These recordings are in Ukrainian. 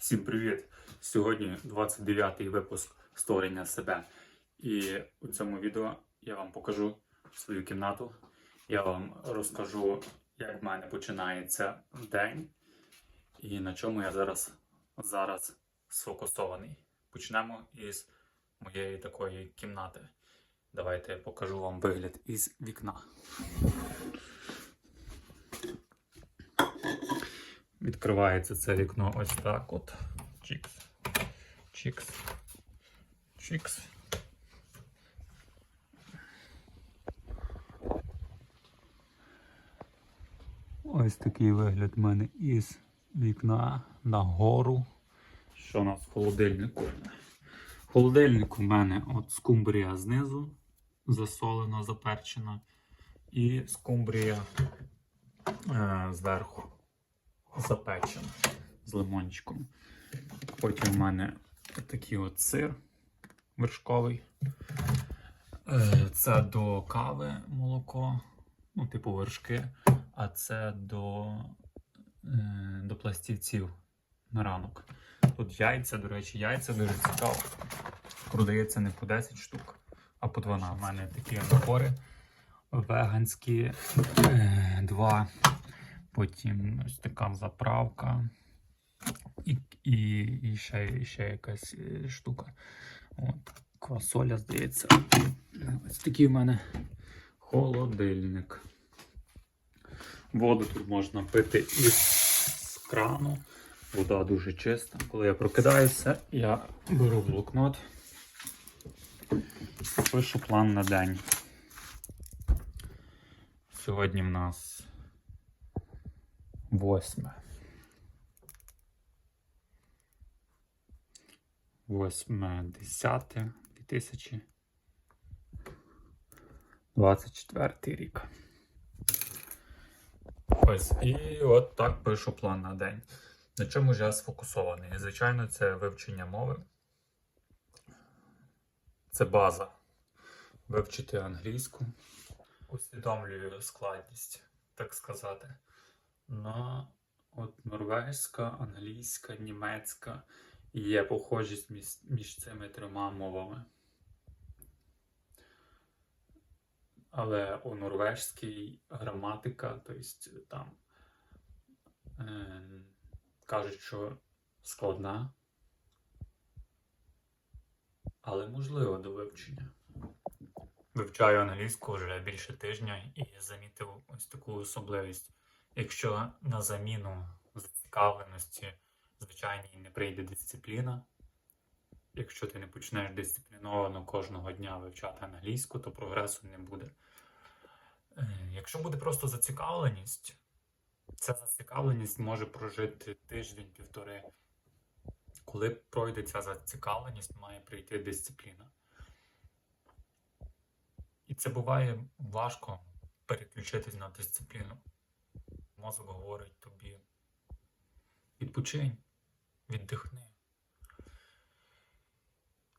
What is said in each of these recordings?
Всім привіт! Сьогодні 29-й випуск створення себе. І у цьому відео я вам покажу свою кімнату. Я вам розкажу, як в мене починається день і на чому я зараз, зараз сфокусований. Почнемо із моєї такої кімнати. Давайте я покажу вам вигляд із вікна. Відкривається це вікно ось так от. Чікс. Чікс. Чікс. Ось такий вигляд в мене із вікна нагору. Що у нас в холодильнику? В холодильнику в мене от скумбрія знизу засолена, заперчена. І скумбрія е, зверху запечена з лимончиком. Потім в мене такий от сир вершковий. Е, Це до кави молоко, ну, типу вершки, а це до, е, до пластівців на ранок. Тут яйця, до речі, яйця дуже цікаво. Продається не по 10 штук, а по 12. У мене такі набори веганські е, два. Потім ось така заправка. І, і, і, ще, і ще якась е, штука. От, квасоля, здається. Ось такий в мене холодильник. Воду тут можна пити із крану. Вода дуже чиста. Коли я прокидаюся, я беру блокнот пишу план на день. Сьогодні в нас восьме. Восьме десяте 2024 рік. Ось, і от так пишу план на день. На чому ж я сфокусований? Звичайно, це вивчення мови. Це база. Вивчити англійську. Усвідомлюю складність, так сказати. На от норвезька, англійська, німецька є похожість між, між цими трьома мовами. Але у норвежській граматика, тобто там е, кажуть, що складна, але можливо до вивчення. Вивчаю англійську вже більше тижня і замітив ось таку особливість. Якщо на заміну зацікавленості звичайній не прийде дисципліна, якщо ти не почнеш дисципліновано кожного дня вивчати англійську, то прогресу не буде. Е, Якщо буде просто зацікавленість, ця зацікавленість може прожити тиждень-півтори. Коли пройде ця зацікавленість, має прийти дисципліна. І це буває важко переключитись на дисципліну. Мозок говорить тобі: відпочинь, віддихни.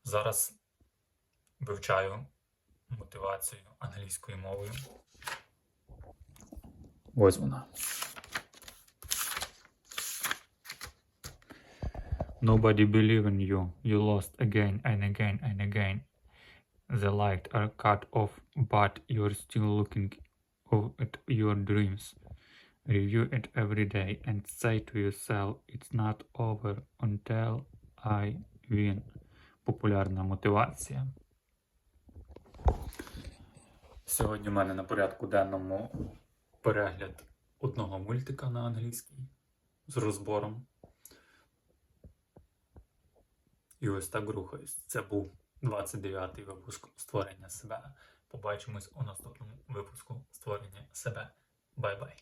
Зараз вивчаю мотивацію англійською мовою. Ось вона. Nobody believe in you. You lost again and again and again. The light are cut off, but you're still looking at your dreams. Review it every day and say to yourself, it's not over until I win. Популярна мотивація. Сьогодні в мене на порядку денному перегляд одного мультика на англійській з розбором. І ось так рухаюсь. Це був 29-й випуск створення себе. Побачимось у наступному випуску створення себе. Бай-бай.